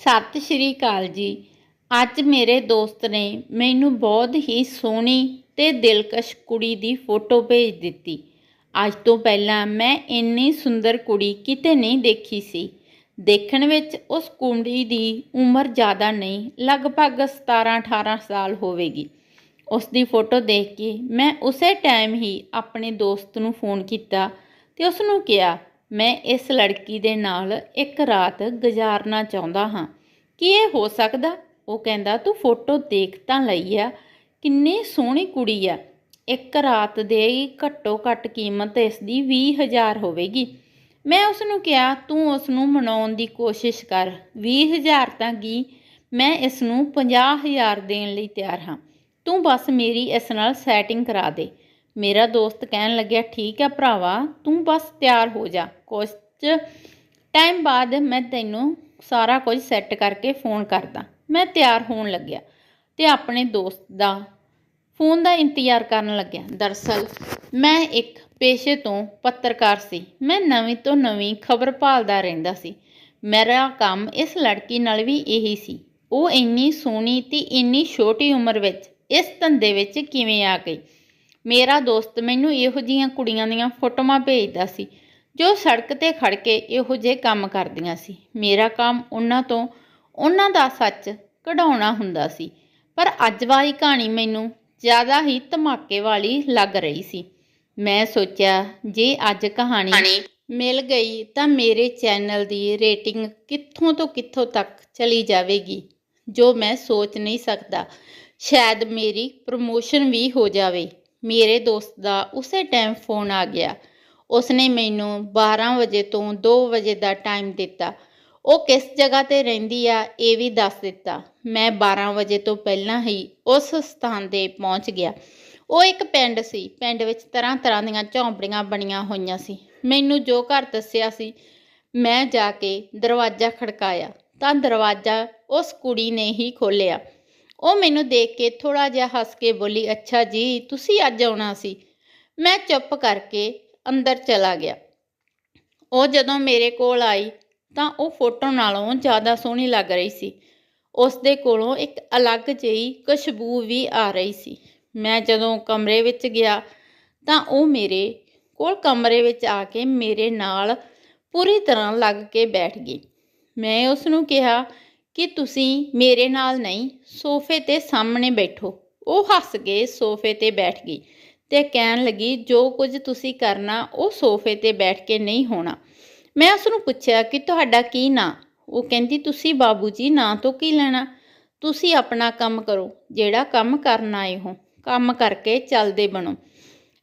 ਸਤਿ ਸ਼੍ਰੀ ਅਕਾਲ ਜੀ। ਅੱਜ ਮੇਰੇ ਦੋਸਤ ਨੇ ਮੈਨੂੰ ਬਹੁਤ ਹੀ ਸੋਹਣੀ ਤੇ ਦਿਲਕਸ਼ ਕੁੜੀ ਦੀ ਫੋਟੋ ਭੇਜ ਦਿੱਤੀ। ਅੱਜ ਤੋਂ ਪਹਿਲਾਂ ਮੈਂ ਇੰਨੀ ਸੁੰਦਰ ਕੁੜੀ ਕਿਤੇ ਨਹੀਂ ਦੇਖੀ ਸੀ। ਦੇਖਣ ਵਿੱਚ ਉਸ ਕੁੜੀ ਦੀ ਉਮਰ ਜ਼ਿਆਦਾ ਨਹੀਂ, ਲਗਭਗ 17 18 ਸਾਲ ਹੋਵੇਗੀ। ਉਸ ਦੀ ਫੋਟੋ ਦੇਖ ਕੇ ਮੈਂ ਉਸੇ ਟਾਈਮ ਹੀ ਆਪਣੇ ਦੋਸਤ ਨੂੰ ਫੋਨ ਕੀਤਾ ਤੇ ਉਸ ਨੂੰ ਕਿਹਾ ਮੈਂ ਇਸ ਲੜਕੀ ਦੇ ਨਾਲ ਇੱਕ ਰਾਤ ਗੁਜ਼ਾਰਨਾ ਚਾਹੁੰਦਾ ਹਾਂ। ਕੀ ਇਹ ਹੋ ਸਕਦਾ? ਉਹ ਕਹਿੰਦਾ, ਤੂੰ ਫੋਟੋ ਦੇਖ ਤਾਂ ਲਈ ਆ। ਕਿੰਨੀ ਸੋਹਣੀ ਕੁੜੀ ਆ। ਇੱਕ ਰਾਤ ਦੇ ਘੱਟੋ ਘੱਟ ਕੀਮਤ ਇਸ ਦੀ 20000 ਹੋਵੇਗੀ। ਮੈਂ ਉਸ ਨੂੰ ਕਿਹਾ, ਤੂੰ ਉਸ ਨੂੰ ਮਨਾਉਣ ਦੀ ਕੋਸ਼ਿਸ਼ ਕਰ। 20000 ਤਾਂ ਕੀ ਮੈਂ ਇਸ ਨੂੰ 50000 ਦੇਣ ਲਈ ਤਿਆਰ ਹਾਂ। ਤੂੰ ਬਸ ਮੇਰੀ ਇਸ ਨਾਲ ਸੈਟਿੰਗ ਕਰਾ ਦੇ। ਮੇਰਾ ਦੋਸਤ ਕਹਿਣ ਲੱਗਿਆ, ਠੀਕ ਹੈ ਭਰਾਵਾ, ਤੂੰ ਬਸ ਤਿਆਰ ਹੋ ਜਾ। ਕੁਝ ਟਾਈਮ ਬਾਅਦ ਮੈਂ ਤੈਨੂੰ ਸਾਰਾ ਕੁਝ ਸੈੱਟ ਕਰਕੇ ਫੋਨ ਕਰਦਾ। ਮੈਂ ਤਿਆਰ ਹੋਣ ਲੱਗਿਆ ਤੇ ਆਪਣੇ ਦੋਸਤ ਦਾ ਫੋਨ ਦਾ ਇੰਤਜ਼ਾਰ ਕਰਨ ਲੱਗਿਆ। ਦਰਅਸਲ ਮੈਂ ਇੱਕ ਪੇਸ਼ੇ ਤੋਂ ਪੱਤਰਕਾਰ ਸੀ। ਮੈਂ ਨਵੀਂ ਤੋਂ ਨਵੀਂ ਖਬਰ ਭਾਲਦਾ ਰਹਿੰਦਾ ਸੀ। ਮੇਰਾ ਕੰਮ ਇਸ ਲੜਕੀ ਨਾਲ ਵੀ ਇਹੀ ਸੀ। ਉਹ ਇੰਨੀ ਸੋਹਣੀ ਤੇ ਇੰਨੀ ਛੋਟੀ ਉਮਰ ਵਿੱਚ ਇਸ ਧੰਦੇ ਵਿੱਚ ਕਿਵੇਂ ਆ ਗਈ? ਮੇਰਾ ਦੋਸਤ ਮੈਨੂੰ ਇਹੋ ਜੀਆਂ ਕੁੜੀਆਂ ਦੀਆਂ ਫੋਟੋਆਂ ਭੇਜਦਾ ਸੀ ਜੋ ਸੜਕ ਤੇ ਖੜ ਕੇ ਇਹੋ ਜਿਹੇ ਕੰਮ ਕਰਦੀਆਂ ਸੀ। ਮੇਰਾ ਕੰਮ ਉਹਨਾਂ ਤੋਂ ਉਹਨਾਂ ਦਾ ਸੱਚ ਕਢਾਉਣਾ ਹੁੰਦਾ ਸੀ ਪਰ ਅੱਜ ਵਾਲੀ ਕਹਾਣੀ ਮੈਨੂੰ ਜ਼ਿਆਦਾ ਹੀ ਧਮਾਕੇ ਵਾਲੀ ਲੱਗ ਰਹੀ ਸੀ। ਮੈਂ ਸੋਚਿਆ ਜੇ ਅੱਜ ਕਹਾਣੀ ਮਿਲ ਗਈ ਤਾਂ ਮੇਰੇ ਚੈਨਲ ਦੀ ਰੇਟਿੰਗ ਕਿੱਥੋਂ ਤੋਂ ਕਿੱਥੋਂ ਤੱਕ ਚਲੀ ਜਾਵੇਗੀ ਜੋ ਮੈਂ ਸੋਚ ਨਹੀਂ ਸਕਦਾ। ਸ਼ਾਇਦ ਮੇਰੀ ਪ੍ਰਮੋਸ਼ਨ ਵੀ ਹੋ ਜਾਵੇ। ਮੇਰੇ ਦੋਸਤ ਦਾ ਉਸੇ ਟਾਈਮ ਫੋਨ ਆ ਗਿਆ। ਉਸਨੇ ਮੈਨੂੰ 12 ਵਜੇ ਤੋਂ 2 ਵਜੇ ਦਾ ਟਾਈਮ ਦਿੱਤਾ। ਉਹ ਕਿਸ ਜਗ੍ਹਾ ਤੇ ਰਹਿੰਦੀ ਆ ਇਹ ਵੀ ਦੱਸ ਦਿੱਤਾ। ਮੈਂ 12 ਵਜੇ ਤੋਂ ਪਹਿਲਾਂ ਹੀ ਉਸ ਸਥਾਨ ਤੇ ਪਹੁੰਚ ਗਿਆ। ਉਹ ਇੱਕ ਪਿੰਡ ਸੀ। ਪਿੰਡ ਵਿੱਚ ਤਰ੍ਹਾਂ ਤਰ੍ਹਾਂ ਦੀਆਂ ਝੌਂਪੜੀਆਂ ਬਣੀਆਂ ਹੋਈਆਂ ਸੀ। ਮੈਨੂੰ ਜੋ ਘਰ ਦੱਸਿਆ ਸੀ, ਮੈਂ ਜਾ ਕੇ ਦਰਵਾਜ਼ਾ ਖੜਕਾਇਆ ਤਾਂ ਦਰਵਾਜ਼ਾ ਉਸ ਕੁੜੀ ਨੇ ਹੀ ਖੋਲ੍ਹਿਆ। ਉਹ ਮੈਨੂੰ ਦੇਖ ਕੇ ਥੋੜਾ ਜਿਹਾ ਹੱਸ ਕੇ ਬੋਲੀ, ਅੱਛਾ ਜੀ, ਤੁਸੀਂ ਅੱਜ ਆਉਣਾ ਸੀ। ਮੈਂ ਚੁੱਪ ਕਰਕੇ ਅੰਦਰ ਚਲਾ ਗਿਆ। ਉਹ ਜਦੋਂ ਮੇਰੇ ਕੋਲ ਆਈ ਤਾਂ ਉਹ ਫੋਟੋ ਨਾਲੋਂ ਜ਼ਿਆਦਾ ਸੋਹਣੀ ਲੱਗ ਰਹੀ ਸੀ। ਉਸ ਦੇ ਕੋਲੋਂ ਇੱਕ ਅਲੱਗ ਜਿਹੀ ਖੁਸ਼ਬੂ ਵੀ ਆ ਰਹੀ ਸੀ। ਮੈਂ ਜਦੋਂ ਕਮਰੇ ਵਿੱਚ ਗਿਆ ਤਾਂ ਉਹ ਮੇਰੇ ਕੋਲ ਕਮਰੇ ਵਿੱਚ ਆ ਕੇ ਮੇਰੇ ਨਾਲ ਪੂਰੀ ਤਰ੍ਹਾਂ ਲੱਗ ਕੇ ਬੈਠ ਗਈ। ਮੈਂ ਉਸ ਨੂੰ ਕਿਹਾ ਕਿ ਤੁਸੀਂ ਮੇਰੇ ਨਾਲ ਨਹੀਂ, ਸੋਫੇ ਤੇ ਸਾਹਮਣੇ ਬੈਠੋ। ਉਹ ਹੱਸ ਕੇ ਸੋਫੇ ਤੇ ਬੈਠ ਗਈ ਤੇ ਕਹਿਣ ਲੱਗੀ, ਜੋ ਕੁਝ ਤੁਸੀਂ ਕਰਨਾ, ਉਹ ਸੋਫੇ ਤੇ ਬੈਠ ਕੇ ਨਹੀਂ ਹੋਣਾ। ਮੈਂ ਉਸ ਨੂੰ ਪੁੱਛਿਆ ਕਿ ਤੁਹਾਡਾ ਕੀ ਨਾਂ? ਉਹ ਕਹਿੰਦੀ, ਤੁਸੀਂ ਬਾਬੂ ਜੀ ਨਾਂ ਤੋਂ ਕੀ ਲੈਣਾ? ਤੁਸੀਂ ਆਪਣਾ ਕੰਮ ਕਰੋ, ਜਿਹੜਾ ਕੰਮ ਕਰਨਾ ਆਏ ਹੋ। ਕੰਮ ਕਰਕੇ ਚੱਲਦੇ ਬਣੋ।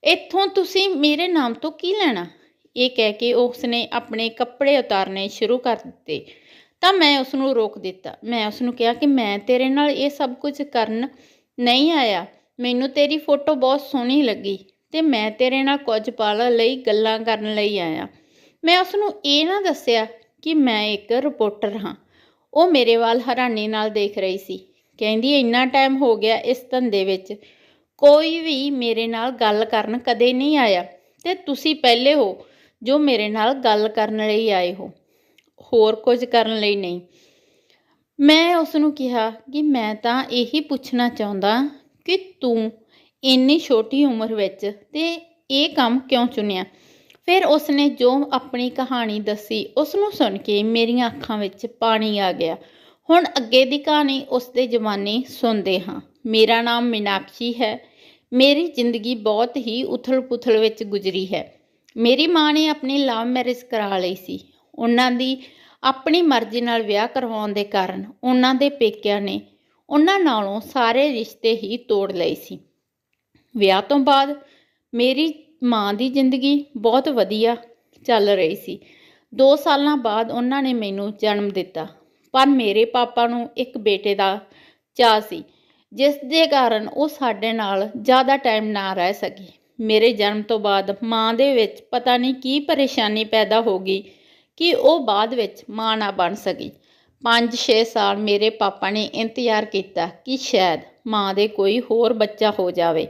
ਇੱਥੋਂ ਤੁਸੀਂ ਮੇਰੇ ਨਾਮ ਤੋਂ ਕੀ ਲੈਣਾ? ਇਹ ਕਹਿ ਕੇ ਉਸਨੇ ਆਪਣੇ ਕੱਪੜੇ ਉਤਾਰਨੇ ਸ਼ੁਰੂ ਕਰ ਦਿੱਤੇ। ਤਾਂ ਮੈਂ ਉਸ ਨੂੰ ਰੋਕ ਦਿੱਤਾ। ਮੈਂ ਉਸ ਨੂੰ ਕਿਹਾ ਕਿ ਮੈਂ ਤੇਰੇ ਨਾਲ ਇਹ ਸਭ ਕੁਝ ਕਰਨ ਨਹੀਂ ਆਇਆ। ਮੈਨੂੰ ਤੇਰੀ ਫੋਟੋ ਬਹੁਤ ਸੋਹਣੀ ਲੱਗੀ ਤੇ ਮੈਂ ਤੇਰੇ ਨਾਲ ਕੁਝ ਪਲ ਲਈ ਗੱਲਾਂ ਕਰਨ ਲਈ ਆਇਆ। ਮੈਂ ਉਸ ਨੂੰ ਇਹ ਨਾ ਦੱਸਿਆ ਕਿ ਮੈਂ ਇੱਕ ਰਿਪੋਰਟਰ ਹਾਂ। ਉਹ ਮੇਰੇ ਵੱਲ ਹੈਰਾਨੀ ਨਾਲ ਦੇਖ ਰਹੀ ਸੀ। ਕਹਿੰਦੀ, ਇੰਨਾ ਟਾਈਮ ਹੋ ਗਿਆ ਇਸ ਧੰਦੇ ਵਿੱਚ। ਕੋਈ ਵੀ ਮੇਰੇ ਨਾਲ ਗੱਲ ਕਰਨ ਕਦੇ ਨਹੀਂ ਆਇਆ ਤੇ ਤੁਸੀਂ ਪਹਿਲੇ ਹੋ ਜੋ ਮੇਰੇ ਨਾਲ ਗੱਲ ਕਰਨ ਲਈ ਆਏ ਹੋ। ਹੋਰ ਕੁਝ ਕਰਨ ਲਈ ਨਹੀਂ। ਮੈਂ ਉਸ ਨੂੰ ਕਿਹਾ ਕਿ ਮੈਂ ਤਾਂ ਇਹੀ ਪੁੱਛਣਾ ਚਾਹੁੰਦਾ ਕਿ ਤੂੰ ਇੰਨੀ ਛੋਟੀ ਉਮਰ ਵਿੱਚ ਤੇ ਇਹ ਕੰਮ ਕਿਉਂ ਚੁਣਿਆ? ਫਿਰ ਉਸਨੇ ਜੋ ਆਪਣੀ ਕਹਾਣੀ ਦੱਸੀ ਉਸ ਨੂੰ ਸੁਣ ਕੇ ਮੇਰੀਆਂ ਅੱਖਾਂ ਵਿੱਚ ਪਾਣੀ ਆ ਗਿਆ। ਹੁਣ ਅੱਗੇ ਦੀ ਕਹਾਣੀ ਉਸ ਦੇ ਜਵਾਨੀ ਸੁਣਦੇ ਹਾਂ। ਮੇਰਾ ਨਾਮ ਮੀਨਾਕਸ਼ੀ ਹੈ। ਮੇਰੀ ਜ਼ਿੰਦਗੀ ਬਹੁਤ ਹੀ ਉਥਲ-ਪੁਥਲ ਵਿੱਚ ਗੁਜ਼ਰੀ ਹੈ। ਮੇਰੀ ਮਾਂ ਨੇ ਆਪਣੀ ਲਵ ਮੈਰਿਜ ਕਰਾ ਲਈ ਸੀ। ਉਹਨਾਂ ਦੀ ਆਪਣੀ ਮਰਜ਼ੀ ਨਾਲ ਵਿਆਹ ਕਰਵਾਉਣ ਦੇ ਕਾਰਨ ਉਹਨਾਂ ਦੇ ਪੇਕਿਆਂ ਨੇ ਉਹਨਾਂ ਨਾਲੋਂ ਸਾਰੇ ਰਿਸ਼ਤੇ ਹੀ ਤੋੜ ਲਏ ਸੀ। ਵਿਆਹ ਤੋਂ ਬਾਅਦ ਮੇਰੀ ਮਾਂ ਦੀ ਜ਼ਿੰਦਗੀ ਬਹੁਤ ਵਧੀਆ ਚੱਲ ਰਹੀ ਸੀ। 2 ਸਾਲਾਂ ਬਾਅਦ ਉਹਨਾਂ ਨੇ ਮੈਨੂੰ ਜਨਮ ਦਿੱਤਾ, ਪਰ ਮੇਰੇ ਪਾਪਾ ਨੂੰ ਇੱਕ ਬੇਟੇ ਦਾ ਚਾਹ ਸੀ, ਜਿਸ ਦੇ ਕਾਰਨ ਉਹ ਸਾਡੇ ਨਾਲ ਜ਼ਿਆਦਾ ਟਾਈਮ ਨਾ ਰਹਿ ਸਕੀ। ਮੇਰੇ ਜਨਮ ਤੋਂ ਬਾਅਦ ਮਾਂ ਦੇ ਵਿੱਚ ਪਤਾ ਨਹੀਂ ਕੀ ਪਰੇਸ਼ਾਨੀ ਪੈਦਾ ਹੋ ਗਈ ਕਿ ਉਹ ਬਾਅਦ ਵਿੱਚ ਮਾਂ ਨਾ ਬਣ ਸਕੀ। 5-6 ਸਾਲ ਮੇਰੇ ਪਾਪਾ ਨੇ ਇੰਤਜ਼ਾਰ ਕੀਤਾ ਕਿ ਸ਼ਾਇਦ ਮਾਂ ਦੇ ਕੋਈ ਹੋਰ ਬੱਚਾ ਹੋ ਜਾਵੇ।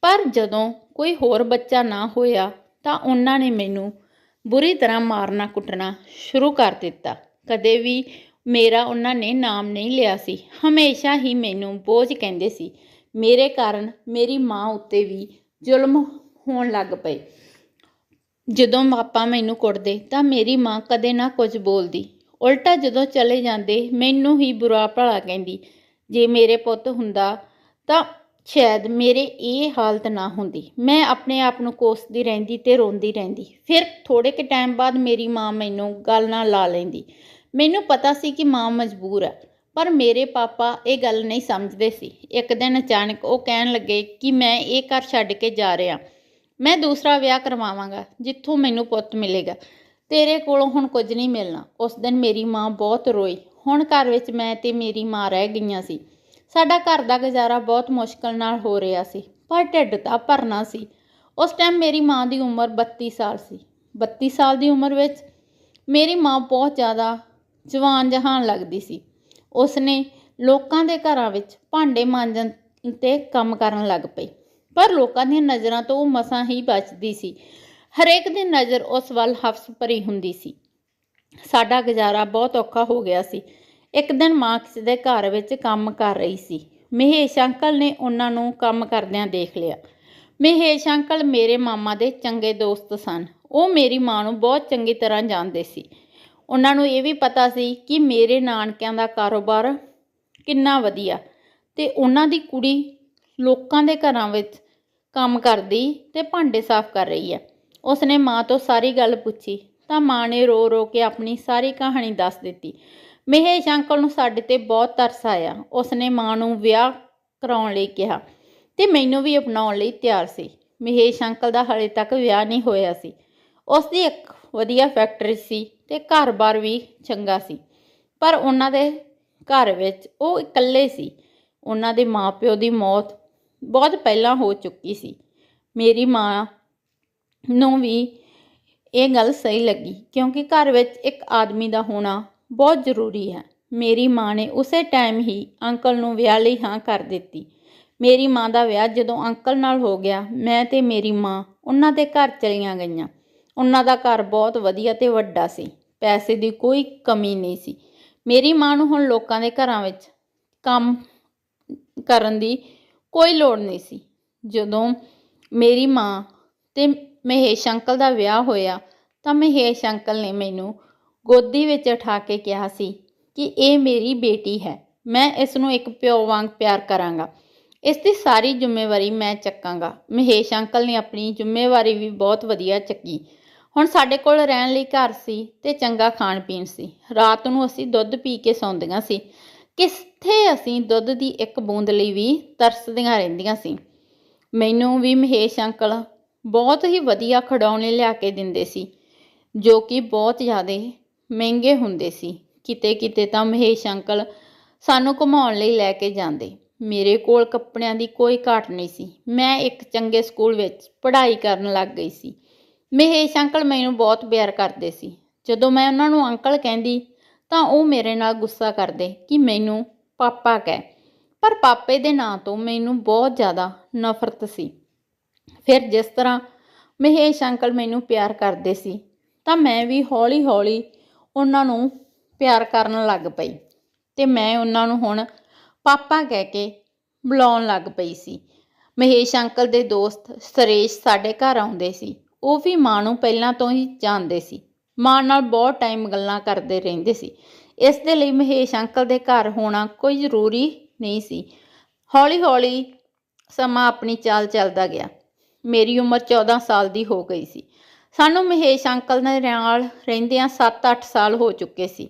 ਪਰ ਜਦੋਂ ਕੋਈ ਹੋਰ ਬੱਚਾ ਨਾ ਹੋਇਆ ਤਾਂ ਉਹਨਾਂ ਨੇ ਮੈਨੂੰ ਬੁਰੀ ਤਰ੍ਹਾਂ ਮਾਰਨਾ ਕੁੱਟਣਾ ਸ਼ੁਰੂ ਕਰ ਦਿੱਤਾ। ਕਦੇ ਵੀ ਮੇਰਾ ਉਹਨਾਂ ਨੇ ਨਾਮ ਨਹੀਂ ਲਿਆ ਸੀ। ਹਮੇਸ਼ਾ ਹੀ ਮੈਨੂੰ ਬੋਝ ਕਹਿੰਦੇ ਸੀ। ਮੇਰੇ ਕਾਰਨ ਮੇਰੀ ਮਾਂ ਉੱਤੇ ਵੀ ਜ਼ੁਲਮ ਹੋਣ ਲੱਗ ਪਏ। ਜਦੋਂ ਪਾਪਾ ਮੈਨੂੰ ਕੁੱਟਦੇ ਤਾਂ ਮੇਰੀ ਮਾਂ ਕਦੇ ਨਾ ਕੁਝ ਬੋਲਦੀ। ਉਲਟਾ ਜਦੋਂ ਚਲੇ ਜਾਂਦੇ, ਮੈਨੂੰ ਹੀ ਬੁਰਾ ਭਲਾ ਕਹਿੰਦੀ। ਜੇ ਮੇਰੇ ਪੁੱਤ ਹੁੰਦਾ ਤਾਂ ਸ਼ਾਇਦ ਮੇਰੇ ਇਹ ਹਾਲਤ ਨਾ ਹੁੰਦੀ। ਮੈਂ ਆਪਣੇ ਆਪ ਨੂੰ ਕੋਸਦੀ ਰਹਿੰਦੀ ਤੇ ਰੋਂਦੀ ਰਹਿੰਦੀ। ਫਿਰ ਥੋੜੇ ਕੁ ਟਾਈਮ ਬਾਅਦ ਮੇਰੀ ਮਾਂ ਮੈਨੂੰ ਗੱਲ ਨਾਲ ਲਾ ਲੈਂਦੀ। ਮੈਨੂੰ ਪਤਾ ਸੀ ਕਿ ਮਾਂ ਮਜਬੂਰ ਹੈ, ਪਰ ਮੇਰੇ ਪਾਪਾ ਇਹ ਗੱਲ ਨਹੀਂ ਸਮਝਦੇ ਸੀ। ਇੱਕ ਦਿਨ ਅਚਾਨਕ ਉਹ ਕਹਿਣ ਲੱਗੇ ਕਿ ਮੈਂ ਇਹ ਘਰ ਛੱਡ ਕੇ ਜਾ ਰਿਹਾ। ਮੈਂ ਦੂਸਰਾ ਵਿਆਹ ਕਰਵਾਵਾਂਗਾ, ਜਿੱਥੋਂ ਮੈਨੂੰ ਪੁੱਤ ਮਿਲੇਗਾ। ਤੇਰੇ ਕੋਲੋਂ ਹੁਣ ਕੁਝ ਨਹੀਂ ਮਿਲਣਾ। ਉਸ ਦਿਨ ਮੇਰੀ ਮਾਂ ਬਹੁਤ ਰੋਈ। ਹੁਣ ਘਰ ਵਿੱਚ ਮੈਂ ਤੇ ਮੇਰੀ ਮਾਂ ਰਹਿ ਗਈਆਂ ਸੀ। ਸਾਡਾ ਘਰ ਦਾ ਗੁਜ਼ਾਰਾ ਬਹੁਤ ਮੁਸ਼ਕਲ ਨਾਲ ਹੋ ਰਿਹਾ ਸੀ, ਪਰ ਢਿੱਡ ਤਾਂ ਭਰਨਾ ਸੀ। ਉਸ ਟਾਈਮ ਮੇਰੀ ਮਾਂ ਦੀ ਉਮਰ 32 ਸਾਲ ਸੀ। 32 ਸਾਲ ਦੀ ਉਮਰ ਵਿੱਚ ਮੇਰੀ ਮਾਂ ਬਹੁਤ ਜ਼ਿਆਦਾ ਜਵਾਨ ਜਹਾਨ ਲੱਗਦੀ ਸੀ। ਉਸਨੇ ਲੋਕਾਂ ਦੇ ਘਰਾਂ ਵਿੱਚ ਭਾਂਡੇ ਮਾਂਜਣ ਤੇ ਕੰਮ ਕਰਨ ਲੱਗ ਪਈ। ਪਰ ਲੋਕਾਂ ਦੀਆਂ ਨਜ਼ਰਾਂ ਤੋਂ ਉਹ ਮਸਾਂ ਹੀ ਬਚਦੀ ਸੀ। ਹਰੇਕ ਦੀ ਨਜ਼ਰ ਉਸ ਵੱਲ ਹਫਸ ਭਰੀ ਹੁੰਦੀ ਸੀ। ਸਾਡਾ ਗੁਜ਼ਾਰਾ ਬਹੁਤ ਔਖਾ ਹੋ ਗਿਆ ਸੀ। ਇੱਕ ਦਿਨ ਮਾਂ ਕਿਸੇ ਦੇ ਘਰ ਵਿੱਚ ਕੰਮ ਕਰ ਰਹੀ ਸੀ। ਮਹੇਸ਼ ਅੰਕਲ ਨੇ ਉਹਨਾਂ ਨੂੰ ਕੰਮ ਕਰਦਿਆਂ ਦੇਖ ਲਿਆ। ਮਹੇਸ਼ ਅੰਕਲ ਮੇਰੇ ਮਾਮਾ ਦੇ ਚੰਗੇ ਦੋਸਤ ਸਨ। ਉਹ ਮੇਰੀ ਮਾਂ ਨੂੰ ਬਹੁਤ ਚੰਗੀ ਤਰ੍ਹਾਂ ਜਾਣਦੇ ਸੀ। ਉਹਨਾਂ ਨੂੰ ਇਹ ਵੀ ਪਤਾ ਸੀ ਕਿ ਮੇਰੇ ਨਾਨਕਿਆਂ ਦਾ ਕਾਰੋਬਾਰ ਕਿੰਨਾ ਵਧੀਆ ਤੇ ਉਹਨਾਂ ਦੀ ਕੁੜੀ ਲੋਕਾਂ ਦੇ ਘਰਾਂ ਵਿੱਚ ਕੰਮ ਕਰਦੀ ਤੇ ਭਾਂਡੇ ਸਾਫ਼ ਕਰ ਰਹੀ ਹੈ। ਉਸਨੇ ਮਾਂ ਤੋਂ ਸਾਰੀ ਗੱਲ ਪੁੱਛੀ, ਤਾਂ ਮਾਂ ਨੇ ਰੋ ਰੋ ਕੇ ਆਪਣੀ ਸਾਰੀ ਕਹਾਣੀ ਦੱਸ ਦਿੱਤੀ। ਮਹੇਸ਼ ਅੰਕਲ ਨੂੰ ਸਾਡੇ ਤੇ ਬਹੁਤ ਤਰਸ ਆਇਆ। ਉਸਨੇ ਮਾਂ ਨੂੰ ਵਿਆਹ ਕਰਾਉਣ ਲਈ ਕਿਹਾ ਤੇ ਮੈਨੂੰ ਵੀ ਅਪਣਾਉਣ ਲਈ ਤਿਆਰ ਸੀ। ਮਹੇਸ਼ ਅੰਕਲ ਦਾ ਹਲੇ ਤੱਕ ਵਿਆਹ ਨਹੀਂ ਹੋਇਆ ਸੀ। ਉਸ ਦੀ ਇੱਕ ਵਧੀਆ ਫੈਕਟਰੀ ਸੀ ਤੇ ਘਰ-ਬਾਰ ਵੀ ਚੰਗਾ ਸੀ। ਪਰ ਉਹਨਾਂ ਦੇ ਘਰ ਵਿੱਚ ਉਹ ਇਕੱਲੇ ਸੀ। ਉਹਨਾਂ ਦੇ ਮਾਪਿਓ ਦੀ ਮੌਤ ਬਹੁਤ ਪਹਿਲਾਂ ਹੋ ਚੁੱਕੀ ਸੀ। ਮੇਰੀ ਮਾਂ ਨੂੰ ਵੀ ਇਹ ਗੱਲ ਸਹੀ ਲੱਗੀ, ਕਿਉਂਕਿ ਘਰ ਵਿੱਚ ਇੱਕ ਆਦਮੀ ਦਾ ਹੋਣਾ ਬਹੁਤ ਜ਼ਰੂਰੀ ਹੈ। ਮੇਰੀ ਮਾਂ ਨੇ ਉਸੇ ਟਾਈਮ ਹੀ ਅੰਕਲ ਨੂੰ ਵਿਆਹ ਲਈ ਹਾਂ ਕਰ ਦਿੱਤੀ। ਮੇਰੀ ਮਾਂ ਦਾ ਵਿਆਹ ਜਦੋਂ ਅੰਕਲ ਨਾਲ ਹੋ ਗਿਆ, ਮੈਂ ਤੇ ਮੇਰੀ ਮਾਂ ਉਹਨਾਂ ਦੇ ਘਰ ਚਲੀਆਂ ਗਈਆਂ। ਉਹਨਾਂ ਦਾ ਘਰ ਬਹੁਤ ਵਧੀਆ ਤੇ ਵੱਡਾ ਸੀ, ਪੈਸੇ ਦੀ ਕੋਈ ਕਮੀ ਨਹੀਂ ਸੀ। ਮੇਰੀ ਮਾਂ ਨੂੰ ਹੁਣ ਲੋਕਾਂ ਦੇ ਘਰਾਂ ਵਿੱਚ ਕੰਮ ਕਰਨ ਦੀ ਕੋਈ ਲੋੜ ਨਹੀਂ ਸੀ। ਜਦੋਂ ਮੇਰੀ ਮਾਂ ਤੇ ਮਹੇਸ਼ ਅੰਕਲ ਦਾ ਵਿਆਹ ਹੋਇਆ, ਤਾਂ ਮਹੇਸ਼ ਅੰਕਲ ਨੇ ਮੈਨੂੰ ਗੋਦੀ ਵਿੱਚ ਉਠਾ ਕੇ ਕਿਹਾ ਸੀ ਕਿ ਇਹ ਮੇਰੀ ਬੇਟੀ ਹੈ, ਮੈਂ ਇਸ ਨੂੰ ਇੱਕ ਪਿਓ ਵਾਂਗ ਪਿਆਰ ਕਰਾਂਗਾ। ਇਸ ਦੀ ਸਾਰੀ ਜ਼ਿੰਮੇਵਾਰੀ ਮੈਂ ਚੱਕਾਂਗਾ। ਮਹੇਸ਼ ਅੰਕਲ ਨੇ ਆਪਣੀ ਜ਼ਿੰਮੇਵਾਰੀ ਵੀ ਬਹੁਤ ਵਧੀਆ ਚੱਕੀ। ਹੁਣ ਸਾਡੇ ਕੋਲ ਰਹਿਣ ਲਈ ਘਰ ਸੀ ਤੇ ਚੰਗਾ ਖਾਣ ਪੀਣ ਸੀ। ਰਾਤ ਨੂੰ ਅਸੀਂ ਦੁੱਧ ਪੀ ਕੇ ਸੌਂਦੀਆਂ ਸੀ। ਕਿੱਥੇ ਅਸੀਂ ਦੁੱਧ ਦੀ ਇੱਕ ਬੂੰਦ ਲਈ ਵੀ ਤਰਸਦੀਆਂ ਰਹਿੰਦੀਆਂ ਸੀ। ਮੈਨੂੰ ਵੀ ਮਹੇਸ਼ ਅੰਕਲ ਬਹੁਤ ਹੀ ਵਧੀਆ ਖਿਡੌਣੇ ਲਿਆ ਕੇ ਦਿੰਦੇ ਸੀ, ਜੋ ਕਿ ਬਹੁਤ ਜ਼ਿਆਦਾ ਮਹਿੰਗੇ ਹੁੰਦੇ ਸੀ। ਕਿਤੇ ਕਿਤੇ ਤਾਂ ਮਹੇਸ਼ ਅੰਕਲ ਸਾਨੂੰ ਘੁਮਾਉਣ ਲਈ ਲੈ ਕੇ ਜਾਂਦੇ। ਮੇਰੇ ਕੋਲ ਕੱਪੜਿਆਂ ਦੀ ਕੋਈ ਘਾਟ ਨਹੀਂ ਸੀ। ਮੈਂ ਇੱਕ ਚੰਗੇ ਸਕੂਲ ਵਿੱਚ ਪੜ੍ਹਾਈ ਕਰਨ ਲੱਗ ਗਈ ਸੀ। ਮਹੇਸ਼ ਅੰਕਲ ਮੈਨੂੰ ਬਹੁਤ ਪਿਆਰ ਕਰਦੇ ਸੀ। ਜਦੋਂ ਮੈਂ ਉਹਨਾਂ ਨੂੰ ਅੰਕਲ ਕਹਿੰਦੀ ਤਾਂ ਉਹ ਮੇਰੇ ਨਾਲ ਗੁੱਸਾ ਕਰਦੇ ਕਿ ਮੈਨੂੰ ਪਾਪਾ ਕਹਿ। ਪਰ ਪਾਪੇ ਦੇ ਨਾਂ ਤੋਂ ਮੈਨੂੰ ਬਹੁਤ ਜ਼ਿਆਦਾ ਨਫ਼ਰਤ ਸੀ। ਫਿਰ ਜਿਸ ਤਰ੍ਹਾਂ ਮਹੇਸ਼ ਅੰਕਲ ਮੈਨੂੰ ਪਿਆਰ ਕਰਦੇ ਸੀ, ਤਾਂ ਮੈਂ ਵੀ ਹੌਲੀ-ਹੌਲੀ ਉਹਨਾਂ ਨੂੰ ਪਿਆਰ ਕਰਨ ਲੱਗ ਪਈ ਤੇ ਮੈਂ ਉਹਨਾਂ ਨੂੰ ਹੁਣ ਪਾਪਾ ਕਹਿ ਕੇ ਬੁਲਾਉਣ ਲੱਗ ਪਈ ਸੀ। ਮਹੇਸ਼ ਅੰਕਲ ਦੇ ਦੋਸਤ ਸਰੇਸ਼ ਸਾਡੇ ਘਰ ਆਉਂਦੇ ਸੀ। ਉਹ ਵੀ ਮਾਂ ਨੂੰ ਪਹਿਲਾਂ ਤੋਂ ਹੀ ਜਾਣਦੇ ਸੀ। ਮਾਂ ਨਾਲ ਬਹੁਤ ਟਾਈਮ ਗੱਲਾਂ ਕਰਦੇ ਰਹਿੰਦੇ ਸੀ। ਇਸ ਦੇ ਲਈ ਮਹੇਸ਼ ਅੰਕਲ ਦੇ ਘਰ ਹੋਣਾ ਕੋਈ ਜ਼ਰੂਰੀ ਨਹੀਂ ਸੀ। ਹੌਲੀ-ਹੌਲੀ ਸਮਾਂ ਆਪਣੀ ਚਾਲ ਚੱਲਦਾ ਗਿਆ। ਮੇਰੀ ਉਮਰ 14 ਸਾਲ ਦੀ ਹੋ ਗਈ ਸੀ। ਸਾਨੂੰ ਮਹੇਸ਼ ਅੰਕਲ ਦੇ ਨਾਲ ਰਹਿੰਦਿਆਂ 7-8 ਸਾਲ ਹੋ ਚੁੱਕੇ ਸੀ।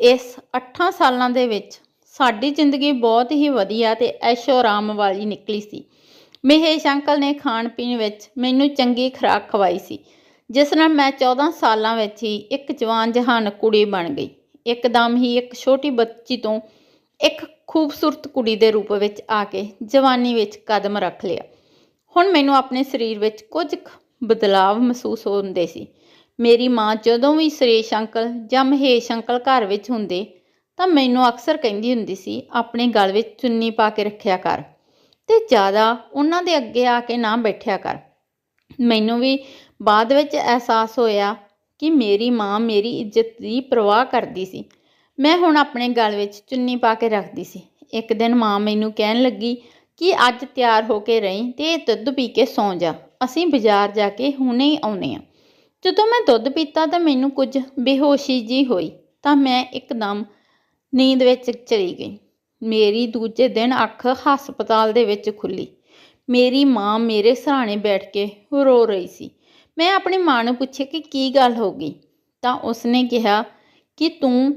ਇਸ 8 ਸਾਲਾਂ ਦੇ ਵਿੱਚ ਸਾਡੀ ਜ਼ਿੰਦਗੀ ਬਹੁਤ ਹੀ ਵਧੀਆ ਤੇ ਐਸ਼ੋ ਆਰਾਮ ਵਾਲੀ ਨਿਕਲੀ ਸੀ। ਮਹੇਸ਼ ਅੰਕਲ ਨੇ ਖਾਣ ਪੀਣ ਵਿੱਚ ਮੈਨੂੰ ਚੰਗੀ ਖੁਰਾਕ ਖਵਾਈ ਸੀ। ਜਿਸ ਨਾਲ ਮੈਂ 14 ਸਾਲਾਂ ਵਿੱਚ ਹੀ ਇੱਕ ਜਵਾਨ ਜਹਾਨ ਕੁੜੀ ਬਣ ਗਈ। ਇੱਕਦਮ ਹੀ ਇੱਕ ਛੋਟੀ ਬੱਚੀ ਤੋਂ ਇੱਕ ਖੂਬਸੂਰਤ ਕੁੜੀ ਦੇ ਰੂਪ ਵਿੱਚ ਆ ਕੇ ਜਵਾਨੀ ਵਿੱਚ ਕਦਮ ਰੱਖ ਲਿਆ। ਹੁਣ ਮੈਨੂੰ ਆਪਣੇ ਸਰੀਰ ਵਿੱਚ ਕੁਝ ਬਦਲਾਵ ਮਹਿਸੂਸ ਹੁੰਦੇ ਸੀ। ਮੇਰੀ ਮਾਂ ਜਦੋਂ ਵੀ ਸੁਰੇਸ਼ ਅੰਕਲ ਜਾਂ ਮਹੇਸ਼ ਅੰਕਲ ਘਰ ਵਿੱਚ ਹੁੰਦੇ ਤਾਂ ਮੈਨੂੰ ਅਕਸਰ ਕਹਿੰਦੀ ਹੁੰਦੀ ਸੀ, ਆਪਣੇ ਗਲ ਵਿੱਚ ਚੁੰਨੀ ਪਾ ਕੇ ਰੱਖਿਆ ਕਰ ਤੇ ਜ਼ਿਆਦਾ ਉਹਨਾਂ ਦੇ ਅੱਗੇ ਆ ਕੇ ਨਾ ਬੈਠਿਆ ਕਰ। ਮੈਨੂੰ ਵੀ ਬਾਅਦ ਵਿੱਚ ਅਹਿਸਾਸ ਹੋਇਆ ਕਿ ਮੇਰੀ ਮਾਂ ਮੇਰੀ ਇੱਜ਼ਤ ਦੀ ਪਰਵਾਹ ਕਰਦੀ ਸੀ। ਮੈਂ ਹੁਣ ਆਪਣੇ ਗਲ ਵਿੱਚ ਚੁੰਨੀ ਪਾ ਕੇ ਰੱਖਦੀ ਸੀ। ਇੱਕ ਦਿਨ ਮਾਂ ਮੈਨੂੰ ਕਹਿਣ ਲੱਗੀ ਕਿ ਅੱਜ ਤਿਆਰ ਹੋ ਕੇ ਰਹੀਂ ਤੇ ਇਹ ਦੁੱਧ ਪੀ ਕੇ ਸੌਂ ਜਾ। ਅਸੀਂ ਬਾਜ਼ਾਰ ਜਾ ਕੇ ਹੁਣੇ ਹੀ ਆਉਨੇ ਆ ਜਦੋਂ ਮੈਂ ਦੁੱਧ ਪੀਤਾ ਤਾਂ ਮੈਨੂੰ ਕੁਝ ਬੇਹੋਸ਼ੀ ਜੀ ਹੋਈ ਤਾਂ ਮੈਂ ਇੱਕਦਮ ਨੀਂਦ ਵਿੱਚ ਚਲੀ ਗਈ। ਮੇਰੀ ਦੂਜੇ ਦਿਨ ਅੱਖ ਹਸਪਤਾਲ ਦੇ ਵਿੱਚ ਖੁੱਲੀ। ਮੇਰੀ ਮਾਂ ਮੇਰੇ ਸਰਾਣੇ ਬੈਠ ਕੇ ਰੋ ਰਹੀ ਸੀ। ਮੈਂ ਆਪਣੀ ਮਾਂ ਨੂੰ ਪੁੱਛਿਆ ਕਿ ਕੀ ਗੱਲ ਹੋ ਗਈ? ਤਾਂ ਉਸਨੇ ਕਿਹਾ ਕਿ ਤੂੰ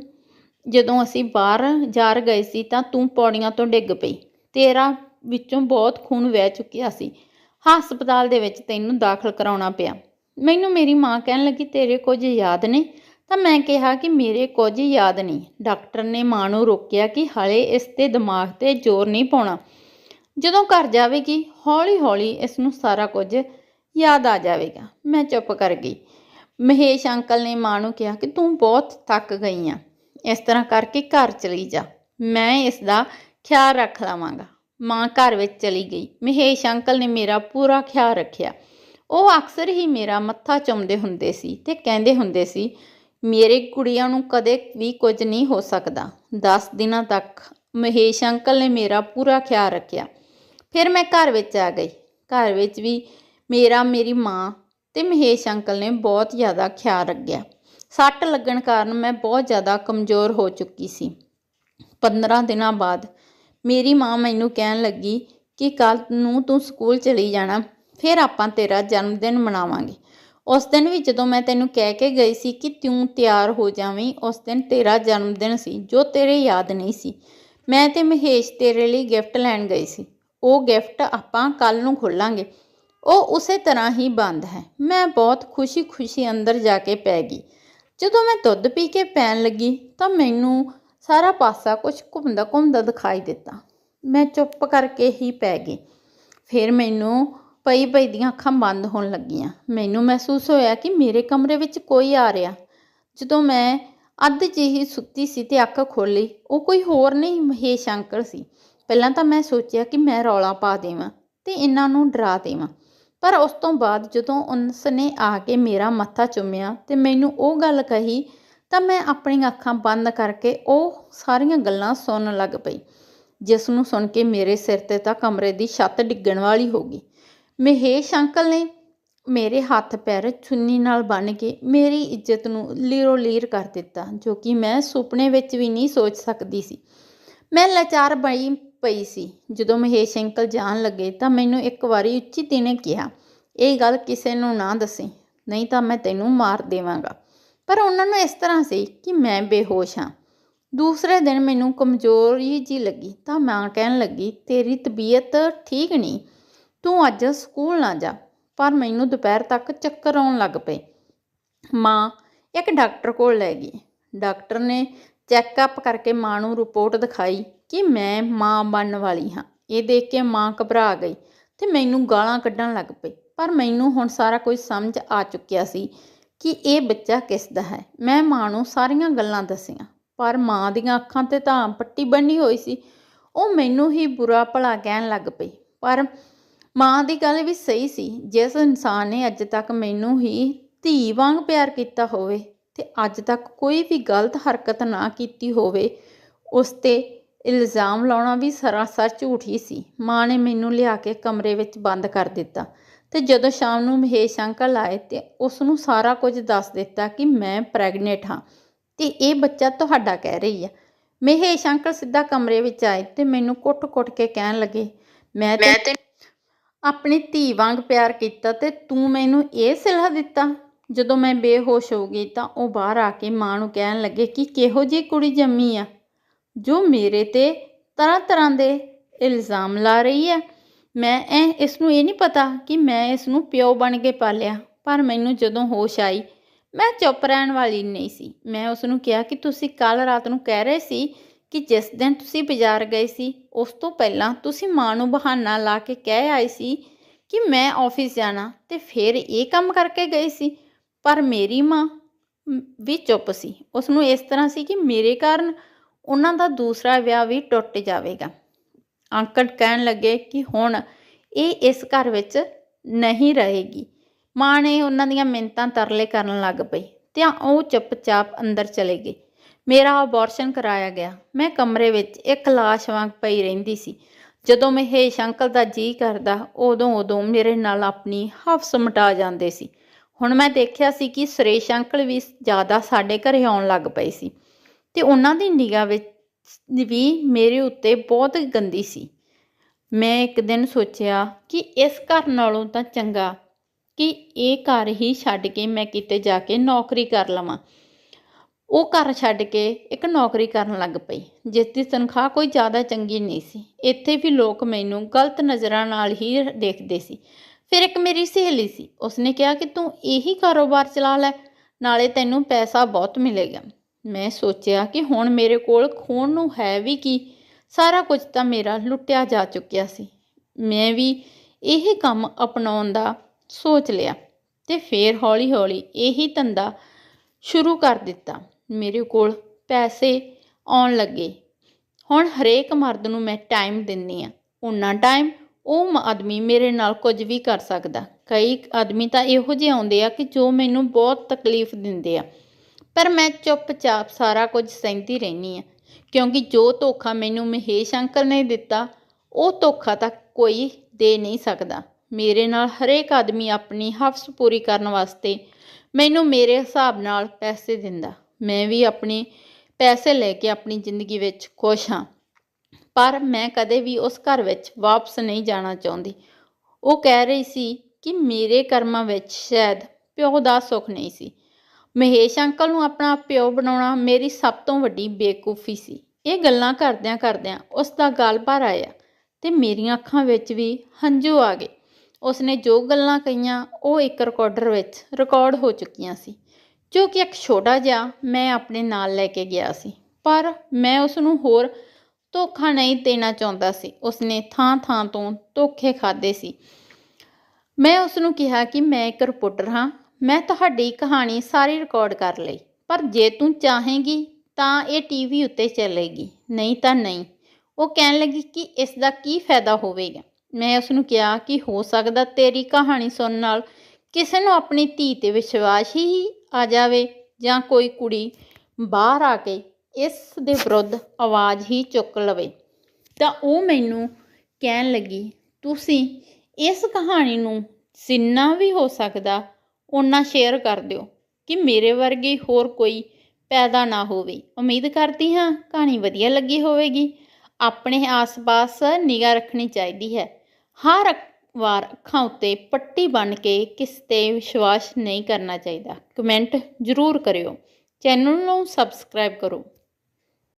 ਜਦੋਂ ਅਸੀਂ ਬਾਹਰ ਜਾਰ ਗਏ ਸੀ ਤਾਂ ਤੂੰ ਪੌੜੀਆਂ ਤੋਂ ਡਿੱਗ ਪਈ। ਤੇਰਾ ਵਿੱਚੋਂ ਬਹੁਤ ਖੂਨ ਵਹਿ ਚੁੱਕਿਆ ਸੀ। ਹਸਪਤਾਲ ਦੇ ਵਿੱਚ ਤੈਨੂੰ ਦਾਖਲ ਕਰਾਉਣਾ ਪਿਆ। ਮੈਨੂੰ ਮੇਰੀ ਮਾਂ ਕਹਿਣ ਲੱਗੀ, ਤੇਰੇ ਕੁਝ ਯਾਦ ਨੇ? ਤਾਂ ਮੈਂ ਕਿਹਾ ਕਿ ਮੇਰੇ ਕੁਝ ਯਾਦ ਨਹੀਂ। ਡਾਕਟਰ ਨੇ ਮਾਂ ਨੂੰ ਰੋਕਿਆ ਕਿ ਹਲੇ ਇਸ ਤੇ ਦਿਮਾਗ ਤੇ ਜ਼ੋਰ ਨਹੀਂ ਪਾਉਣਾ। ਜਦੋਂ ਘਰ ਜਾਵੇਗੀ, ਹੌਲੀ-ਹੌਲੀ ਇਸ ਨੂੰ ਸਾਰਾ ਕੁਝ ਯਾਦ ਆ ਜਾਵੇਗਾ। ਮੈਂ ਚੁੱਪ ਕਰ ਗਈ। ਮਹੇਸ਼ ਅੰਕਲ ਨੇ ਮਾਂ ਨੂੰ ਕਿਹਾ ਕਿ ਤੂੰ ਬਹੁਤ ਥੱਕ ਗਈ ਆ। ਇਸ ਤਰ੍ਹਾਂ ਕਰਕੇ ਘਰ ਚਲੀ ਜਾ। ਮੈਂ ਇਸ ਦਾ ਖਿਆਲ ਰੱਖ ਲਵਾਂਗਾ। ਮਾਂ ਘਰ ਵਿੱਚ ਚਲੀ ਗਈ। ਮਹੇਸ਼ ਅੰਕਲ ਨੇ ਮੇਰਾ ਪੂਰਾ ਖਿਆਲ ਰੱਖਿਆ। ਉਹ ਅਕਸਰ ਹੀ ਮੇਰਾ ਮੱਥਾ ਚੁੰਮਦੇ ਹੁੰਦੇ ਸੀ ਤੇ ਕਹਿੰਦੇ ਹੁੰਦੇ ਸੀ, ਮੇਰੇ ਕੁੜੀਆਂ ਨੂੰ ਕਦੇ ਵੀ ਕੁਝ ਨਹੀਂ ਹੋ ਸਕਦਾ। 10 ਦਿਨਾਂ ਤੱਕ ਮਹੇਸ਼ ਅੰਕਲ ਨੇ ਮੇਰਾ ਪੂਰਾ ਖਿਆਲ ਰੱਖਿਆ। ਫਿਰ ਮੈਂ ਘਰ ਵਿੱਚ ਆ ਗਈ। ਘਰ ਵਿੱਚ ਵੀ ਮੇਰਾ, ਮੇਰੀ ਮਾਂ ਤੇ ਮਹੇਸ਼ ਅੰਕਲ ਨੇ ਬਹੁਤ ਜ਼ਿਆਦਾ ਖਿਆਲ ਰੱਖਿਆ। ਸੱਟ ਲੱਗਣ ਕਾਰਨ ਮੈਂ ਬਹੁਤ ਜ਼ਿਆਦਾ ਕਮਜ਼ੋਰ ਹੋ ਚੁੱਕੀ ਸੀ। 15 ਦਿਨਾਂ ਬਾਅਦ ਮੇਰੀ ਮਾਂ ਮੈਨੂੰ ਕਹਿਣ ਲੱਗੀ ਕਿ ਕੱਲ ਨੂੰ ਤੂੰ ਸਕੂਲ ਚਲੀ ਜਾਣਾ, ਫਿਰ ਆਪਾਂ ਤੇਰਾ ਜਨਮ ਦਿਨ ਮਨਾਵਾਂਗੇ। ਉਸ ਦਿਨ ਵੀ ਜਦੋਂ ਮੈਂ ਤੈਨੂੰ ਕਹਿ ਕੇ ਗਈ ਸੀ ਕਿ ਤੂੰ ਤਿਆਰ ਹੋ ਜਾਵੀਂ, ਉਸ ਦਿਨ ਤੇਰਾ ਜਨਮ ਦਿਨ ਸੀ, ਜੋ ਤੇਰੇ ਯਾਦ ਨਹੀਂ ਸੀ। ਮੈਂ ਤੇ ਮਹੇਸ਼ ਤੇਰੇ ਲਈ ਗਿਫਟ ਲੈਣ ਗਏ ਸੀ। ਉਹ ਗਿਫਟ ਆਪਾਂ ਕੱਲ ਨੂੰ ਖੋਲਾਂਗੇ। ਉਹ ਉਸੇ ਤਰ੍ਹਾਂ ਹੀ ਬੰਦ ਹੈ। ਮੈਂ ਬਹੁਤ ਖੁਸ਼ੀ-ਖੁਸ਼ੀ ਅੰਦਰ ਜਾ ਕੇ ਪੈ ਗਈ। ਜਦੋਂ ਮੈਂ ਦੁੱਧ ਪੀ ਕੇ ਪੈਣ ਲੱਗੀ, ਤਾਂ ਮੈਨੂੰ ਸਾਰਾ ਪਾਸਾ ਕੁਝ ਘੁੰਮਦਾ ਘੁੰਮਦਾ ਦਿਖਾਈ ਦਿੱਤਾ। ਮੈਂ ਚੁੱਪ ਕਰਕੇ ਹੀ ਪੈ ਗਈ। ਫਿਰ ਮੈਨੂੰ ਪਈ ਪਈ ਦੀਆਂ ਅੱਖਾਂ ਬੰਦ ਹੋਣ ਲੱਗੀਆਂ। ਮੈਨੂੰ ਮਹਿਸੂਸ ਹੋਇਆ ਕਿ ਮੇਰੇ ਕਮਰੇ ਵਿੱਚ ਕੋਈ ਆ ਰਿਹਾ। ਜਦੋਂ ਮੈਂ ਅੱਧ ਜਿਹੀ ਸੁੱਤੀ ਸੀ ਤੇ ਅੱਖ ਖੋਲੀ ਉਹ ਕੋਈ ਹੋਰ ਨਹੀਂ, ਮਹੇਸ਼ ਅੰਕਲ ਸੀ। ਪਹਿਲਾਂ ਤਾਂ ਮੈਂ ਸੋਚਿਆ ਕਿ ਮੈਂ ਰੌਲਾ ਪਾ ਦੇਵਾਂ ਤੇ ਇਹਨਾਂ ਨੂੰ ਡਰਾ ਦੇਵਾਂ। ਪਰ ਉਸ ਤੋਂ ਬਾਅਦ ਜਦੋਂ ਉਸ ਨੇ ਆ ਕੇ ਮੇਰਾ ਮੱਥਾ ਚੁੰਮਿਆ ਤੇ ਮੈਨੂੰ ਉਹ ਗੱਲ ਕਹੀ, ਤਾਂ ਮੈਂ ਆਪਣੀਆਂ ਅੱਖਾਂ ਬੰਦ ਕਰਕੇ ਉਹ ਸਾਰੀਆਂ ਗੱਲਾਂ ਸੁਣਨ ਲੱਗ ਪਈ ਜਿਸ ਨੂੰ ਸੁਣ ਕੇ ਮੇਰੇ ਸਿਰ ਤੇ ਤਾਂ ਕਮਰੇ ਦੀ ਛੱਤ ਡਿੱਗਣ ਵਾਲੀ ਹੋ ਗਈ। ਮਹੇਸ਼ ਅੰਕਲ ਨੇ ਮੇਰੇ ਹੱਥ ਪੈਰ ਚੁੰਨੀ ਨਾਲ ਬੰਨ੍ਹ ਕੇ ਮੇਰੀ ਇੱਜ਼ਤ ਨੂੰ ਲੀਰੋ ਲੀਰ ਕਰ ਦਿੱਤਾ, ਜੋ ਕਿ ਮੈਂ ਸੁਪਨੇ ਵਿੱਚ ਵੀ ਨਹੀਂ ਸੋਚ ਸਕਦੀ ਸੀ। ਮੈਂ ਲਾਚਾਰ ਬਣੀ ਪਈ ਸੀ। ਜਦੋਂ ਮਹੇਸ਼ ਅੰਕਲ ਜਾਣ ਲੱਗੇ ਤਾਂ ਮੈਨੂੰ ਇੱਕ ਵਾਰੀ ਉੱਚੀ ਤਿਨੇ ਕਿਹਾ, ਇਹ ਗੱਲ ਕਿਸੇ ਨੂੰ ਨਾ ਦੱਸੀ, ਨਹੀਂ ਤਾਂ ਮੈਂ ਤੈਨੂੰ ਮਾਰ ਦੇਵਾਂਗਾ। ਪਰ ਉਹਨਾਂ ਨੂੰ ਇਸ ਤਰ੍ਹਾਂ ਸੀ ਕਿ ਮੈਂ ਬੇਹੋਸ਼ ਹਾਂ। ਦੂਸਰੇ ਦਿਨ ਮੈਨੂੰ ਕਮਜ਼ੋਰੀ ਜੀ ਲੱਗੀ ਤਾਂ ਮਾਂ ਕਹਿਣ ਲੱਗੀ, ਤੇਰੀ ਤਬੀਅਤ ਠੀਕ ਨਹੀਂ, ਤੂੰ ਅੱਜ ਸਕੂਲ ਨਾ ਜਾ, ਪਰ ਮੈਨੂੰ ਦੁਪਹਿਰ ਤੱਕ ਚੱਕਰ ਆਉਣ ਲੱਗ ਪਏ। ਮਾਂ ਇੱਕ ਡਾਕਟਰ ਕੋਲ ਲੈ ਗਈ। ਡਾਕਟਰ ਨੇ ਚੈੱਕਅਪ ਕਰਕੇ ਮਾਂ ਨੂੰ ਰਿਪੋਰਟ ਦਿਖਾਈ। ਕਿ ਮੈਂ ਮਾਂ ਬਣਨ ਵਾਲੀ ਹਾਂ। ਇਹ ਦੇਖ ਕੇ ਮਾਂ ਘਬਰਾ ਗਈ ਤੇ ਮੈਨੂੰ ਗਾਲਾਂ ਕੱਢਣ ਲੱਗ ਪਈ। ਪਰ ਮੈਨੂੰ ਹੁਣ ਸਾਰਾ ਕੁਝ ਸਮਝ ਆ ਚੁੱਕਿਆ ਸੀ ਕਿ ਇਹ ਬੱਚਾ ਕਿਸ ਦਾ ਹੈ। ਮੈਂ ਮਾਂ ਨੂੰ ਸਾਰੀਆਂ ਗੱਲਾਂ ਦੱਸੀਆਂ, ਪਰ ਮਾਂ ਦੀਆਂ ਅੱਖਾਂ ਤੇ ਤਾਂ ਪੱਟੀ ਬੰਨੀ ਹੋਈ ਸੀ। ਉਹ ਮੈਨੂੰ ਹੀ ਬੁਰਾ ਭਲਾ ਕਹਿਣ ਲੱਗ ਪਈ। ਪਰ ਮਾਂ ਦੀ ਗੱਲ ਵੀ ਸਹੀ ਸੀ, ਜਿਸ ਇਨਸਾਨ ਨੇ ਅੱਜ ਤੱਕ ਮੈਨੂੰ ਹੀ ਧੀ ਵਾਂਗ ਪਿਆਰ ਕੀਤਾ ਹੋਵੇ ਤੇ ਅੱਜ ਤੱਕ ਕੋਈ ਵੀ ਗਲਤ ਹਰਕਤ ਨਾ ਕੀਤੀ ਹੋਵੇ, ਉਸ ਤੇ ਇਲਜ਼ਾਮ ਲਾਉਣਾ ਵੀ ਸਰਾਸਰ ਝੂਠ ਹੀ ਸੀ। ਮਾਂ ਨੇ ਮੈਨੂੰ ਲਿਆ ਕੇ ਕਮਰੇ ਵਿੱਚ ਬੰਦ ਕਰ ਦਿੱਤਾ ਤੇ ਜਦੋਂ ਸ਼ਾਮ ਨੂੰ ਮਹੇਸ਼ ਅੰਕਲ ਆਏ ਤੇ ਉਸ ਨੂੰ ਸਾਰਾ ਕੁਝ ਦੱਸ ਦਿੱਤਾ ਕਿ ਮੈਂ ਪ੍ਰੈਗਨੈਂਟ ਹਾਂ ਤੇ ਇਹ ਬੱਚਾ ਤੁਹਾਡਾ ਕਹਿ ਰਹੀ ਆ। ਮਹੇਸ਼ ਅੰਕਲ ਸਿੱਧਾ ਕਮਰੇ ਵਿੱਚ ਆਏ ਤੇ ਮੈਨੂੰ ਕੁੱਟ-ਕੁੱਟ ਕੇ ਕਹਿਣ ਲੱਗੇ ਮੈਂ ਤੇ ਆਪਣੀ ਧੀ ਵਾਂਗ ਪਿਆਰ ਕੀਤਾ ਤੇ ਤੂੰ ਮੈਨੂੰ ਇਹ ਸਲਾਹ ਦਿੱਤਾ? ਜਦੋਂ ਮੈਂ ਬੇਹੋਸ਼ ਹੋ ਗਈ ਤਾਂ ਉਹ ਬਾਹਰ ਆ ਕੇ ਮਾਂ ਨੂੰ ਕਹਿਣ ਲੱਗੇ ਕਿ ਕਿਹੋ ਜਿਹੀ ਕੁੜੀ ਜੰਮੀ ਆ? ਜੋ ਮੇਰੇ ਤੇ ਤਰ੍ਹਾਂ ਤਰ੍ਹਾਂ ਦੇ ਇਲਜ਼ਾਮ ਲਾ ਰਹੀ ਹੈ। ਮੈਂ ਇਹ, ਇਸ ਨੂੰ ਇਹ ਨਹੀਂ ਪਤਾ ਕਿ ਮੈਂ ਇਸ ਨੂੰ ਪਿਓ ਬਣ ਕੇ ਪਾਲਿਆ, ਪਰ ਮੈਨੂੰ ਜਦੋਂ ਹੋਸ਼ ਆਈ, ਮੈਂ ਚੁੱਪ ਰਹਿਣ ਵਾਲੀ ਨਹੀਂ ਸੀ। ਮੈਂ ਉਸ ਨੂੰ ਕਿਹਾ ਕਿ ਤੁਸੀਂ ਕੱਲ ਰਾਤ ਨੂੰ ਕਹਿ ਰਹੇ ਸੀ ਕਿ ਜਿਸ ਦਿਨ ਤੁਸੀਂ ਬਾਜ਼ਾਰ ਗਏ ਸੀ, ਉਸ ਤੋਂ ਪਹਿਲਾਂ ਤੁਸੀਂ ਮਾਂ ਨੂੰ ਬਹਾਨਾ ਲਾ ਕੇ ਕਹਿ ਆਏ ਸੀ ਕਿ ਮੈਂ ਆਫਿਸ ਜਾਣਾ ਤੇ ਫਿਰ ਇਹ ਕੰਮ ਕਰਕੇ ਗਏ ਸੀ, ਪਰ ਮੇਰੀ ਮਾਂ ਵੀ ਚੁੱਪ ਸੀ। ਉਸ ਨੂੰ ਇਸ ਤਰ੍ਹਾਂ ਸੀ ਕਿ ਮੇਰੇ ਕਾਰਨ ਉਹਨਾਂ ਦਾ ਦੂਸਰਾ ਵਿਆਹ ਵੀ ਟੁੱਟ ਜਾਵੇਗਾ। ਅੰਕਲ ਕਹਿਣ ਲੱਗੇ ਕਿ ਹੁਣ ਇਹ ਇਸ ਘਰ ਵਿੱਚ ਨਹੀਂ ਰਹੇਗੀ। ਮਾਂ ਨੇ ਉਹਨਾਂ ਦੀਆਂ ਮਿੰਤਾਂ ਤਰਲੇ ਕਰਨ ਲੱਗ ਪਈ ਤੇ ਉਹ ਚੁੱਪਚਾਪ ਅੰਦਰ ਚਲੇ ਗਏ। ਮੇਰਾ ਅਬੋਰਸ਼ਨ ਕਰਾਇਆ ਗਿਆ। ਮੈਂ ਕਮਰੇ ਵਿੱਚ ਇੱਕ ਲਾਸ਼ ਵਾਂਗ ਪਈ ਰਹਿੰਦੀ ਸੀ। ਜਦੋਂ ਮਹੇਸ਼ ਅੰਕਲ ਦਾ ਜੀ ਕਰਦਾ, ਉਦੋਂ ਉਦੋਂ ਮੇਰੇ ਨਾਲ ਆਪਣੀ ਹਵਸ ਮਟਾ ਜਾਂਦੇ ਸੀ। ਹੁਣ ਮੈਂ ਦੇਖਿਆ ਸੀ ਕਿ ਸੁਰੇਸ਼ ਅੰਕਲ ਵੀ ਜ਼ਿਆਦਾ ਸਾਡੇ ਘਰੇ ਆਉਣ ਲੱਗ ਪਏ ਸੀ। ਤੇ ਉਹਨਾਂ ਦੀ ਨਿਗਾਹ ਵਿੱਚ ਵੀ ਮੇਰੇ ਉੱਤੇ ਬਹੁਤ ਗੰਦੀ ਸੀ। ਮੈਂ ਇੱਕ ਦਿਨ ਸੋਚਿਆ ਕਿ ਇਸ ਘਰ ਨਾਲੋਂ ਤਾਂ ਚੰਗਾ ਕਿ ਇਹ ਘਰ ਹੀ ਛੱਡ ਕੇ ਮੈਂ ਕਿਤੇ ਜਾ ਕੇ ਨੌਕਰੀ ਕਰ ਲਵਾਂ। ਉਹ ਘਰ ਛੱਡ ਕੇ ਇੱਕ ਨੌਕਰੀ ਕਰਨ ਲੱਗ ਪਈ, ਜਿਸ ਦੀ ਤਨਖਾਹ ਕੋਈ ਜ਼ਿਆਦਾ ਚੰਗੀ ਨਹੀਂ ਸੀ। ਇੱਥੇ ਵੀ ਲੋਕ ਮੈਨੂੰ ਗਲਤ ਨਜ਼ਰਾਂ ਨਾਲ ਹੀ ਦੇਖਦੇ ਸੀ। ਫਿਰ ਇੱਕ ਮੇਰੀ ਸਹੇਲੀ ਸੀ, ਉਸਨੇ ਕਿਹਾ ਕਿ ਤੂੰ ਇਹੀ ਕਾਰੋਬਾਰ ਚਲਾ ਲੈ, ਨਾਲੇ ਤੈਨੂੰ ਪੈਸਾ ਬਹੁਤ ਮਿਲੇਗਾ। ਮੈਂ ਸੋਚਿਆ ਕਿ ਹੁਣ ਮੇਰੇ ਕੋਲ ਖੋਣ ਨੂੰ ਹੈ ਵੀ ਕੀ? ਸਾਰਾ ਕੁਝ ਤਾਂ ਮੇਰਾ ਲੁੱਟਿਆ ਜਾ ਚੁੱਕਿਆ ਸੀ। ਮੈਂ ਵੀ ਇਹ ਕੰਮ ਅਪਣਾਉਣ ਦਾ ਸੋਚ ਲਿਆ ਤੇ ਫਿਰ ਹੌਲੀ-ਹੌਲੀ ਇਹੀ ਧੰਦਾ ਸ਼ੁਰੂ ਕਰ ਦਿੱਤਾ। ਮੇਰੇ ਕੋਲ ਪੈਸੇ ਆਉਣ ਲੱਗੇ। ਹੁਣ ਹਰੇਕ ਮਰਦ ਨੂੰ ਮੈਂ ਟਾਈਮ ਦਿੰਨੀ ਆ ਉਨਾ ਟਾਈਮ ਉਹ ਆਦਮੀ ਮੇਰੇ ਨਾਲ ਕੁਝ ਵੀ ਕਰ ਸਕਦਾ। ਕਈ ਆਦਮੀ ਤਾਂ ਇਹੋ ਜਿਹੇ ਆਉਂਦੇ ਆ ਕਿ ਜੋ ਮੈਨੂੰ ਬਹੁਤ ਤਕਲੀਫ ਦਿੰਦੇ ਆ। ਪਰ ਮੈਂ ਚੁੱਪਚਾਪ ਸਾਰਾ ਕੁਝ ਸਹਿੰਦੀ ਰਹਿਨੀ ਆ ਕਿਉਂਕਿ ਜੋ ਧੋਖਾ ਮੈਨੂੰ ਮਹੇਸ਼ ਅੰਕਲ ਨੇ ਦਿੱਤਾ, ਉਹ ਧੋਖਾ ਤਾਂ ਕੋਈ ਦੇ ਨਹੀਂ ਸਕਦਾ। ਮੇਰੇ ਨਾਲ ਹਰੇਕ ਆਦਮੀ ਆਪਣੀ ਹਵਸ ਪੂਰੀ ਕਰਨ ਵਾਸਤੇ ਮੈਨੂੰ ਮੇਰੇ ਹਿਸਾਬ ਨਾਲ ਪੈਸੇ ਦਿੰਦਾ। ਮੈਂ ਵੀ ਆਪਣੇ ਪੈਸੇ ਲੈ ਕੇ ਆਪਣੀ ਜ਼ਿੰਦਗੀ ਵਿੱਚ ਖੁਸ਼ ਹਾਂ, ਪਰ ਮੈਂ ਕਦੇ ਵੀ ਉਸ ਘਰ ਵਿੱਚ ਵਾਪਸ ਨਹੀਂ ਜਾਣਾ ਚਾਹੁੰਦੀ। ਉਹ ਕਹਿ ਰਹੀ ਸੀ ਕਿ ਮੇਰੇ ਕਰਮਾਂ ਵਿੱਚ ਸ਼ਾਇਦ ਪਿਓ ਦਾ ਸੁੱਖ ਨਹੀਂ ਸੀ। ਮਹੇਸ਼ ਅੰਕਲ ਨੂੰ ਆਪਣਾ ਪਿਓ ਬਣਾਉਣਾ ਮੇਰੀ ਸਭ ਤੋਂ ਵੱਡੀ ਬੇਕੂਫੀ ਸੀ। ਇਹ ਗੱਲਾਂ ਕਰਦਿਆਂ ਕਰਦਿਆਂ ਉਸ ਦਾ ਗਲ ਭਰ ਆਇਆ ਤੇ ਮੇਰੀਆਂ ਅੱਖਾਂ ਵਿੱਚ ਵੀ ਹੰਝੂ ਆ ਗਏ। ਉਸਨੇ ਜੋ ਗੱਲਾਂ ਕਹੀਆਂ ਉਹ ਇੱਕ ਰਿਕਾਰਡਰ ਵਿੱਚ ਰਿਕਾਰਡ ਹੋ ਚੁੱਕੀਆਂ ਸੀ। ਜੋ ਕਿ ਇੱਕ ਛੋਟਾ ਜਿਹਾ ਮੈਂ ਆਪਣੇ ਨਾਲ ਲੈ ਕੇ ਗਿਆ ਸੀ। ਪਰ ਮੈਂ ਉਸ ਨੂੰ ਹੋਰ ਧੋਖਾ ਨਹੀਂ ਦੇਣਾ ਚਾਹੁੰਦਾ ਸੀ। ਉਸਨੇ ਥਾਂ ਥਾਂ ਤੋਂ ਧੋਖੇ ਖਾਦੇ ਸੀ। ਮੈਂ ਉਸ ਨੂੰ ਕਿਹਾ ਕਿ ਮੈਂ ਇੱਕ ਰਿਪੋਰਟਰ ਹਾਂ। ਮੈਂ ਤੁਹਾਡੀ ਕਹਾਣੀ ਸਾਰੀ ਰਿਕਾਰਡ ਕਰ ਲਈ। ਪਰ ਜੇ ਤੂੰ ਚਾਹੇਂਗੀ ਤਾਂ ਇਹ ਟੀਵੀ ਉੱਤੇ ਚੱਲੇਗੀ, ਨਹੀਂ ਤਾਂ ਨਹੀਂ। ਉਹ ਕਹਿਣ ਲੱਗੀ ਕਿ ਇਸ ਦਾ ਕੀ ਫਾਇਦਾ ਹੋਵੇਗਾ। ਮੈਂ ਉਸ ਨੂੰ ਕਿਹਾ ਕਿ ਹੋ ਸਕਦਾ ਤੇਰੀ ਕਹਾਣੀ ਸੁਣਨ ਨਾਲ ਕਿਸੇ ਨੂੰ ਆਪਣੀ ਧੀ ਤੇ ਵਿਸ਼ਵਾਸ ਹੀ ਆ ਜਾਵੇ ਜਾਂ ਕੋਈ ਕੁੜੀ ਬਾਹਰ ਆ ਕੇ ਇਸ ਦੇ ਵਿਰੁੱਧ ਆਵਾਜ਼ ਹੀ ਚੁੱਕ ਲਵੇ। ਤਾਂ ਉਹ ਮੈਨੂੰ ਕਹਿਣ ਲੱਗੀ, ਤੁਸੀਂ ਇਸ ਕਹਾਣੀ ਨੂੰ ਜਿੰਨਾ ਵੀ ਹੋ ਸਕਦਾ ਉਹਨਾਂ ਸ਼ੇਅਰ ਕਰ ਦਿਓ ਕਿ ਮੇਰੇ ਵਰਗੀ ਹੋਰ ਕੋਈ ਪੈਦਾ ਨਾ ਹੋਵੇ। ਉਮੀਦ ਕਰਦੀ ਹਾਂ ਕਹਾਣੀ ਵਧੀਆ ਲੱਗੀ ਹੋਵੇਗੀ। ਆਪਣੇ ਆਸ-ਪਾਸ ਨਿਗਾਹ ਰੱਖਣੀ ਚਾਹੀਦੀ ਹੈ। ਹਰ ਵਾਰ ਅੱਖਾਂ ਉੱਤੇ ਪੱਟੀ ਬੰਨ ਕੇ ਕਿਸ ਤੇ ਵਿਸ਼ਵਾਸ ਨਹੀਂ ਕਰਨਾ ਚਾਹੀਦਾ। ਕਮੈਂਟ ਜ਼ਰੂਰ ਕਰਿਓ। ਚੈਨਲ ਨੂੰ ਸਬਸਕ੍ਰਾਈਬ ਕਰੋ।